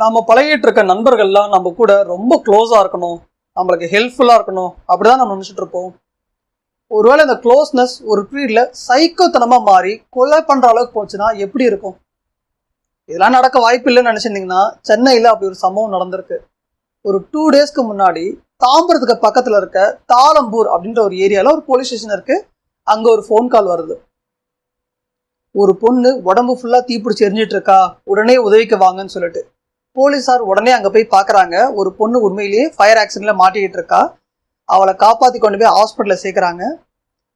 நாம பழகிட்டு இருக்க நண்பர்கள்லாம் நம்ம கூட ரொம்ப க்ளோஸாக இருக்கணும். நம்மளுக்கு ஹெல்ப்ஃபுல்லாக இருக்கணும். அப்படிதான் நம்ம நினச்சிட்டு இருப்போம். ஒருவேளை இந்த க்ளோஸ்னஸ் ஒரு பீரியடில் சைக்கோத்தனமாக மாறி கொலை பண்ணுற அளவுக்கு போச்சுன்னா எப்படி இருக்கும்? இதெல்லாம் நடக்க வாய்ப்பு இல்லைன்னு நினச்சிருந்தீங்கன்னா சென்னையில் அப்படி ஒரு சம்பவம் நடந்திருக்கு. ஒரு டூ டேஸ்க்கு முன்னாடி தாம்பரத்துக்கு பக்கத்தில் இருக்க தாளம்பூர் அப்படின்ற ஒரு ஏரியாவில் ஒரு போலீஸ் ஸ்டேஷன் இருக்குது அங்கே ஒரு ஃபோன் கால் வருது. ஒரு பொண்ணு உடம்பு ஃபுல்லாக தீப்பிடிச்சு எரிஞ்சிட்டு இருக்கா? உடனே உதவிக்கு வாங்கன்னு சொல்லிட்டு. போலீஸார் உடனே அங்கே போய் பார்க்குறாங்க ஒரு பொண்ணு உண்மையிலேயே ஃபயர் ஆக்சிடெண்ட்டில் மாட்டிக்கிட்டு இருக்கா. அவளை காப்பாற்றி கொண்டு போய் ஹாஸ்பிட்டலில் சேர்க்குறாங்க.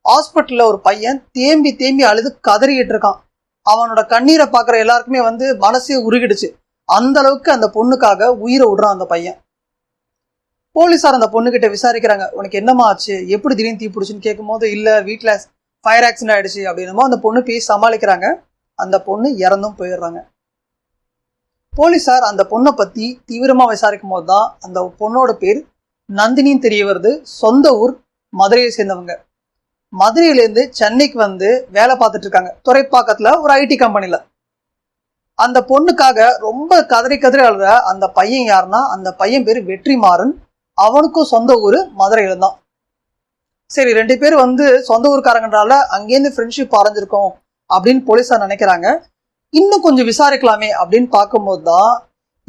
ஹாஸ்பிட்டலில் ஒரு பையன் தேம்பி தேம்பி அழுது கதறிக்கிட்டு இருக்கான். அவனோட கண்ணீரை பார்க்குற எல்லாருக்குமே வந்து மனசே உருகிடுச்சு. அந்த அளவுக்கு அந்த பொண்ணுக்காக உயிரை விடுறான் அந்த பையன். போலீஸார் அந்த பொண்ணுக்கிட்ட விசாரிக்கிறாங்க. உனக்கு என்னம்மா ஆச்சு? எப்படி திடீர்னு தீப்பிடிச்சுன்னு கேட்கும்போது இல்லை வீட்டில் ஃபயர் ஆக்சிடென்ட் ஆயிடுச்சு. அப்படின்னமோ அந்த பொண்ணு பேசி சமாளிக்கிறாங்க. அந்த பொண்ணு இறந்தும் போயிடுறாங்க. போலீஸார் அந்த பொண்ணை பற்றி தீவிரமாக விசாரிக்கும் போது தான் அந்த பொண்ணோட பேர் நந்தினின்னு தெரிய வருது. சொந்த ஊர் மதுரையை சேர்ந்தவங்க. மதுரையிலேருந்து சென்னைக்கு வந்து வேலை பார்த்துட்டு இருக்காங்க. துறைப்பாக்கத்தில் ஒரு ஐடி கம்பெனியில் அந்த பொண்ணுக்காக ரொம்ப கதறி கதறி அழுற அந்த பையன் யாருன்னா அந்த பையன் பேர் வெற்றிமாறன். அவனுக்கும் சொந்த ஊர் மதுரையில தான் சரி ரெண்டு பேரும் வந்து சொந்த ஊர்காரங்கன்றால அங்கேருந்து ஃப்ரெண்ட்ஷிப் அரைஞ்சிருக்கோம் அப்படின்னு போலீஸார் நினைக்கிறாங்க. இன்னும் கொஞ்சம் விசாரிக்கலாமே அப்படின்னு பார்க்கும்போது தான்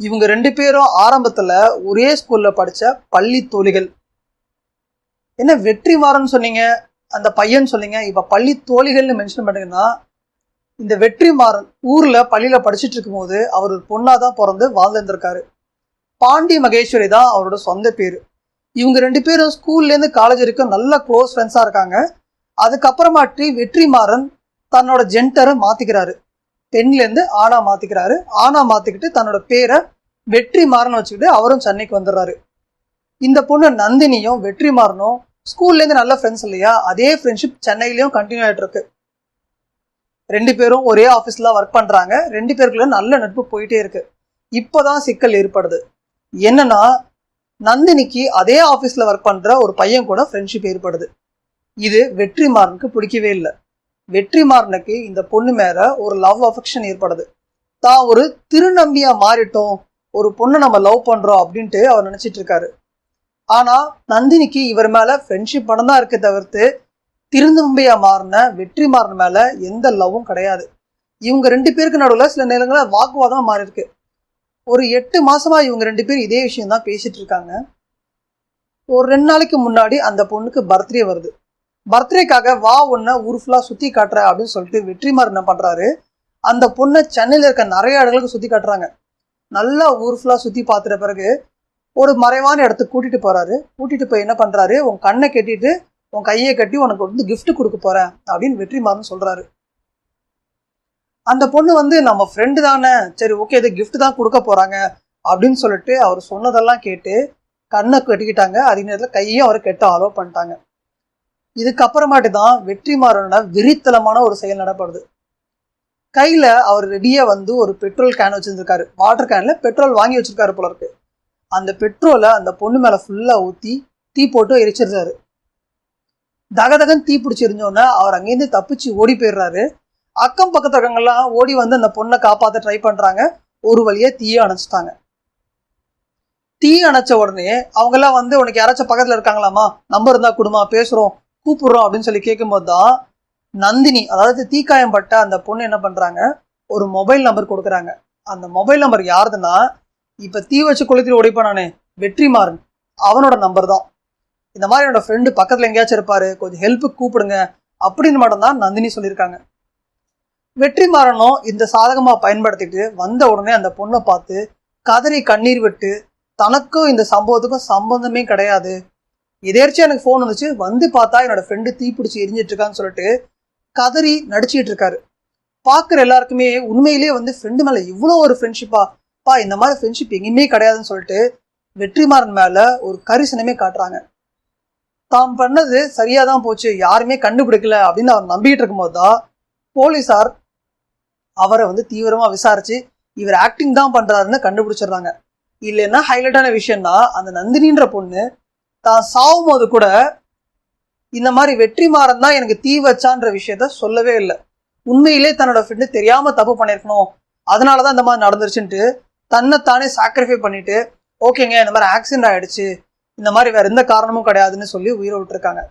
இவங்க ரெண்டு பேரும் ஆரம்பத்துல ஒரே ஸ்கூல்ல படிச்ச பள்ளி தோழிகள். என்ன வெற்றிமாறன் சொன்னீங்க? அந்த பையன் சொன்னீங்க. இப்ப பள்ளி தோழிகள்னு மென்ஷன் பண்ணீங்கன்னா இந்த வெற்றிமாறன் ஊர்ல பள்ளியில படிச்சுட்டு இருக்கும்போது அவர் ஒரு பொண்ணா தான் பிறந்து வாழ்ந்துருந்திருக்காரு. பாண்டி மகேஸ்வரி தான் அவரோட சொந்த பேர். இவங்க ரெண்டு பேரும் ஸ்கூல்லேருந்து காலேஜ் வரைக்கும் நல்ல க்ளோஸ் ஃப்ரெண்ட்ஸாக இருக்காங்க. அதுக்கப்புறமாட்டி வெற்றிமாறன் தன்னோட ஜென்டரை மாற்றிக்கிறாரு பெண்லேருந்து ஆணா மாத்திக்கிறாரு. ஆணா மாத்திக்கிட்டு தன்னோட பேரை வெற்றிமாறன் வச்சுக்கிட்டு அவரும் சென்னைக்கு வந்துடுறாரு. இந்த பொண்ணு நந்தினியும் வெற்றிமாறனும் ஸ்கூல்ல ஸ்கூல்லேருந்து நல்ல ஃப்ரெண்ட்ஸ் இல்லையா? அதே ஃப்ரெண்ட்ஷிப் சென்னையிலையும் கண்டினியூ ஆகிட்டு இருக்கு. ரெண்டு பேரும் ஒரே ஆஃபீஸில் ஒர்க் பண்ணுறாங்க ரெண்டு பேருக்குள்ள நல்ல நட்பு போயிட்டே இருக்கு. இப்போதான் சிக்கல் ஏற்படுது. என்னன்னா நந்தினிக்கு அதே ஆஃபீஸில் ஒர்க் பண்ணுற ஒரு பையன் கூட ஃப்ரெண்ட்ஷிப் ஏற்படுது. இது வெற்றிமாறனுக்கு பிடிக்கவே இல்லை. வெற்றிமாறனுக்கு இந்த பொண்ணு மேல ஒரு லவ் அஃபெக்ஷன் ஏற்படுது. தான் ஒரு திருநம்பியா மாறிட்டோம் ஒரு பொண்ணை நம்ம லவ் பண்றோம் அப்படின்ட்டு அவர் நினைச்சிட்டு இருக்காரு. ஆனா நந்தினிக்கு இவர் மேல ஃப்ரெண்ட்ஷிப் படம் தான் இருக்க தவிர்த்து திருநம்பியா மாறின வெற்றிமாறன் மேல எந்த லவ்வும் கிடையாது. இவங்க ரெண்டு பேருக்கு நடுவில் சில நேரங்களில் வாக்குவாதம் மாறி இருக்கு ஒரு எட்டு மாசமா இவங்க ரெண்டு பேரும் இதே விஷயம் தான் பேசிட்டு இருக்காங்க. ஒரு ரெண்டு நாளைக்கு முன்னாடி அந்த பொண்ணுக்கு பர்த்டே வருது. பர்த்டேக்காக வா ஒன்ன ஊர் சுற்றி சுத்தி காட்டுற அப்படின்னு சொல்லிட்டு வெற்றிமார் என்ன பண்றாரு? அந்த பொண்ணை சென்னையில் இருக்க நிறைய இடங்களுக்கு சுத்தி காட்டுறாங்க. நல்லா ஊர் சுற்றி சுத்தி பார்த்துட்ட பிறகு ஒரு மறைவான இடத்துக்கு கூட்டிட்டு போறாரு. கூட்டிட்டு போய் என்ன பண்றாரு? உன் கண்ணை கட்டிட்டு உன் கையை கட்டி உனக்கு வந்து கிஃப்ட் கொடுக்க போறேன் அப்படின்னு வெற்றிமாறன் சொல்றாரு. அந்த பொண்ணு வந்து நம்ம ஃப்ரெண்டு தானே. சரி ஓகே இது கிஃப்ட் தான் கொடுக்க போறாங்க. அப்படின்னு சொல்லிட்டு அவர் சொன்னதெல்லாம் கேட்டு கண்ணை கட்டிக்கிட்டாங்க. அதே நேரத்தில் கையும் அவரை கெட்ட அலோவ் பண்ணிட்டாங்க. இதுக்கப்புறமாட்டு தான் வெற்றிமாறனோட விரித்தலமான ஒரு செயல் நடப்படுது. கையில் அவர் ரெடியாக வந்து ஒரு பெட்ரோல் கேன் வச்சுருந்துருக்காரு. வாட்டர் கேனில் பெட்ரோல் வாங்கி வச்சிருக்காரு போல இருக்கு. அந்த பெட்ரோலை அந்த பொண்ணு மேலே ஃபுல்லாக ஊற்றி தீ போட்டு எரிச்சிருந்தாரு தகதகன் தீ பிடிச்சிருந்தோன்னே அவர் அங்கேருந்து தப்பிச்சு ஓடி போயிடுறாரு. அக்கம் பக்கத்து இருக்கவங்கெல்லாம் ஓடி வந்து அந்த பொண்ணை காப்பாற்ற ட்ரை பண்ணுறாங்க ஒரு வழியாக தீயை அணைச்சிட்டாங்க. தீ அணைச்ச உடனே அவங்கெல்லாம் வந்து உனக்கு யாராச்சும் பக்கத்தில் இருக்காங்களாமா நம்பர் இருந்தால் கொடுமா பேசுகிறோம் கூப்பிடுறோம் அப்படின்னு சொல்லி கேட்கும்போது தான் நந்தினி அதாவது தீக்காயம் பட்ட அந்த பொண்ணு என்ன பண்ணுறாங்க ஒரு மொபைல் நம்பர் கொடுக்குறாங்க. அந்த மொபைல் நம்பர் யாருதுன்னா இப்போ தீ வச்சு குளத்தில் உடைப்பானே வெற்றிமாறன். அவனோட நம்பர் தான். இந்த மாதிரி என்னோட ஃப்ரெண்டு பக்கத்தில் எங்கேயாச்சும் இருப்பார் கொஞ்சம் ஹெல்ப்புக்கு கூப்பிடுங்க அப்படின்னு மட்டும்தான் நந்தினி சொல்லியிருக்காங்க. வெற்றிமாறனும் இந்த சாதகமாக பயன்படுத்திட்டு வந்த உடனே அந்த பொண்ணை பார்த்து கதறி கண்ணீர் விட்டு தனக்கும் இந்த சம்பவத்துக்கும் சம்பந்தமே கிடையாது. எதேர்ச்சியாக எனக்கு ஃபோன் வந்துச்சு. வந்து பார்த்தா என்னோட ஃப்ரெண்டு தீப்பிடிச்சி எரிஞ்சிட்டு இருக்கான்னு சொல்லிட்டு கதறி நடிச்சிட்டு இருக்காரு பார்க்குற எல்லாருக்குமே உண்மையிலேயே வந்து ஃப்ரெண்டு மேலே இவ்வளோ ஒரு ஃப்ரெண்ட்ஷிப்பா பா இந்த மாதிரி ஃப்ரெண்ட்ஷிப் எங்கேயுமே கிடையாதுன்னு சொல்லிட்டு வெற்றிமாறன் மேலே ஒரு கரிசனமே காட்டுறாங்க. தாம் பண்ணது சரியாக தான் போச்சு. யாருமே கண்டுபிடிக்கல அப்படின்னு அவர் நம்பிக்கிட்டு இருக்கும்போது தான் போலீஸார் அவரை வந்து தீவிரமாக விசாரித்து இவர் ஆக்டிங் தான் பண்ணுறாருன்னு கண்டுபிடிச்சிடுறாங்க. இல்லைன்னா ஹைலைட்டான விஷயம்னா அந்த நந்தினின்ற பொண்ணு தான் சாவும் போது கூட இந்த மாதிரி வெற்றிமாறன் தான் எனக்கு தீ வச்சான்ற விஷயத்த சொல்லவே இல்லை. உண்மையிலே தன்னோட ஃப்ரெண்டு தெரியாம தப்பு பண்ணியிருக்கணும். அதனால தான் இந்த மாதிரி நடந்துருச்சுன்ட்டு தன்னைத்தானே சாக்ரிஃபை பண்ணிட்டு ஓகேங்க இந்த மாதிரி ஆக்சிடென்ட் ஆயிடுச்சு. இந்த மாதிரி வேற எந்த காரணமும் கிடையாதுன்னு சொல்லி உயிரை விட்டுருக்காங்க.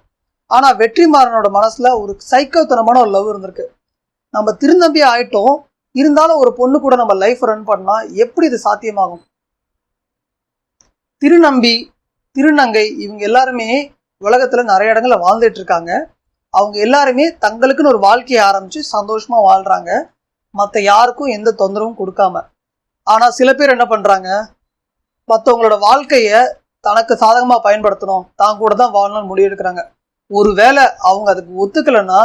ஆனா வெற்றிமாறனோட மனசுல ஒரு சைக்கோத்தனமான ஒரு லவ் இருந்திருக்கு. நம்ம திருநம்பி ஆயிட்டோம். இருந்தாலும் ஒரு பொண்ணு கூட நம்ம லைஃப் ரன் பண்ணா எப்படி இது சாத்தியமாகும்? திருநம்பி திருநங்கை இவங்க எல்லாருமே உலகத்துல நிறைய இடங்கள்ல வாழ்ந்துட்டு இருக்காங்க. அவங்க எல்லாருமே தங்களுக்குன்னு ஒரு வாழ்க்கையை ஆரம்பிச்சு சந்தோஷமா வாழ்றாங்க. மற்ற யாருக்கும் எந்த தொந்தரவும் கொடுக்காம. ஆனா சில பேர் என்ன பண்றாங்க? மற்றவங்களோட வாழ்க்கைய தனக்கு சாதகமா பயன்படுத்தணும். தான் கூட தான் வாழணும்னு முடிவெடுக்கிறாங்க. ஒருவேளை அவங்க அதுக்கு ஒத்துக்கலைன்னா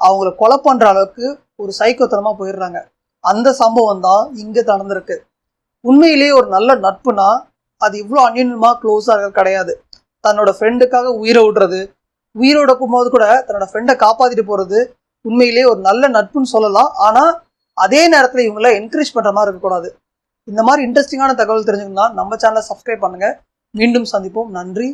அவங்கள கொலை பண்ற அளவுக்கு ஒரு சைக்கோத்தனமா போயிடுறாங்க. அந்த சம்பவம் தான் இங்க நடந்திருக்கு. உண்மையிலேயே ஒரு நல்ல நட்புனா அது இவ்வளோ அந்யுன்யமா க்ளோஸாக கிடையாது. தன்னோட ஃப்ரெண்டுக்காக உயிரை விடுறது உயிரோட போது கூட தன்னோட ஃப்ரெண்டை காப்பாற்றிட்டு போகிறது உண்மையிலேயே ஒரு நல்ல நட்புன்னு சொல்லலாம். ஆனால் அதே நேரத்தில் இவங்கள என்கரேஜ் பண்ணுற மாதிரி இருக்கக்கூடாது. இந்த மாதிரி இன்ட்ரெஸ்டிங்கான தகவல் தெரிஞ்சுக்கணும்னா நம்ம சேனலை சப்ஸ்கிரைப் பண்ணுங்கள் மீண்டும் சந்திப்போம். நன்றி.